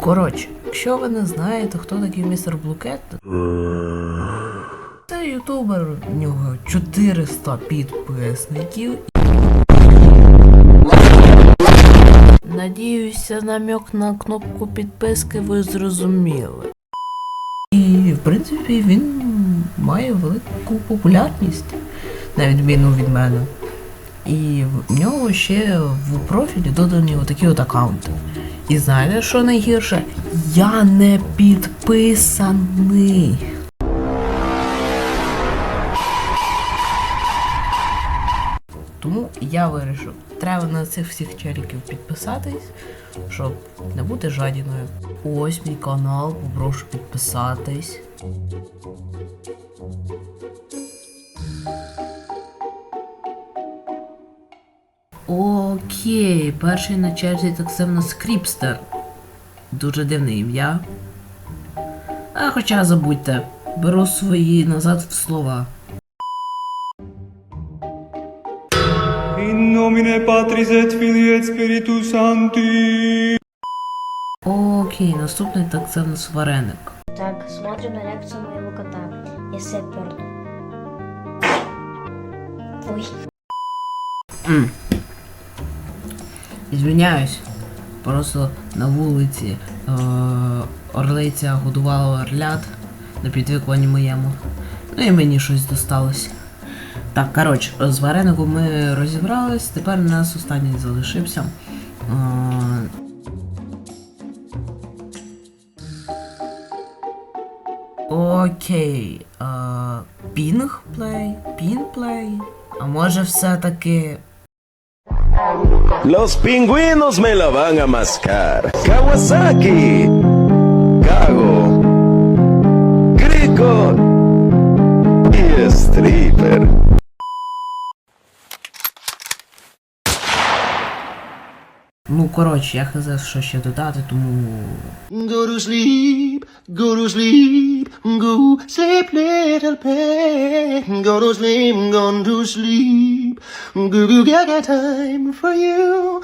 Коротше, якщо ви не знаєте, хто такий містер Блукет, це ютубер, у нього 400 підписників. Надіюся, намек на кнопку підписки ви зрозуміли. І, в принципі, він має велику популярність, на відміну від мене. І в нього ще в профілі додані отакі от аккаунти. І знаєте, що найгірше? Я не підписаний. Тому я вирішив, треба на цих всіх челіків підписатись, щоб не бути жадіною. Ось мій канал, попрошу підписатись. Окей, перший на черзі так це в нас Кріпстер. Дуже дивне ім'я. А хоча забудьте, беру свої назад в слова. In nomine Patris et Filii et Spiritus Sancti. Окей, наступний так це в нас вареник. Так, смотрим на реакцию моего кота. Я сеппер. Ой. М. Звиняюсь. Просто на вулиці е- орлиця годувала орлят на підвикуванні моєму. Ну і мені щось досталось. Так, коротше, з вареником ми розібрались, тепер у нас останній залишився. Е- Окей. Е- Пінг плей? Пін плей? А може все-таки. Los pingüinos me la van a mascar. Kawasaki. Cago. Crico. Y stripper. Ну, коротше, я хз, що ще додати, тому. Go to sleep, go to sleep, go sleep, little pet. Go to sleep, go to sleep. Go goo gaga time for you.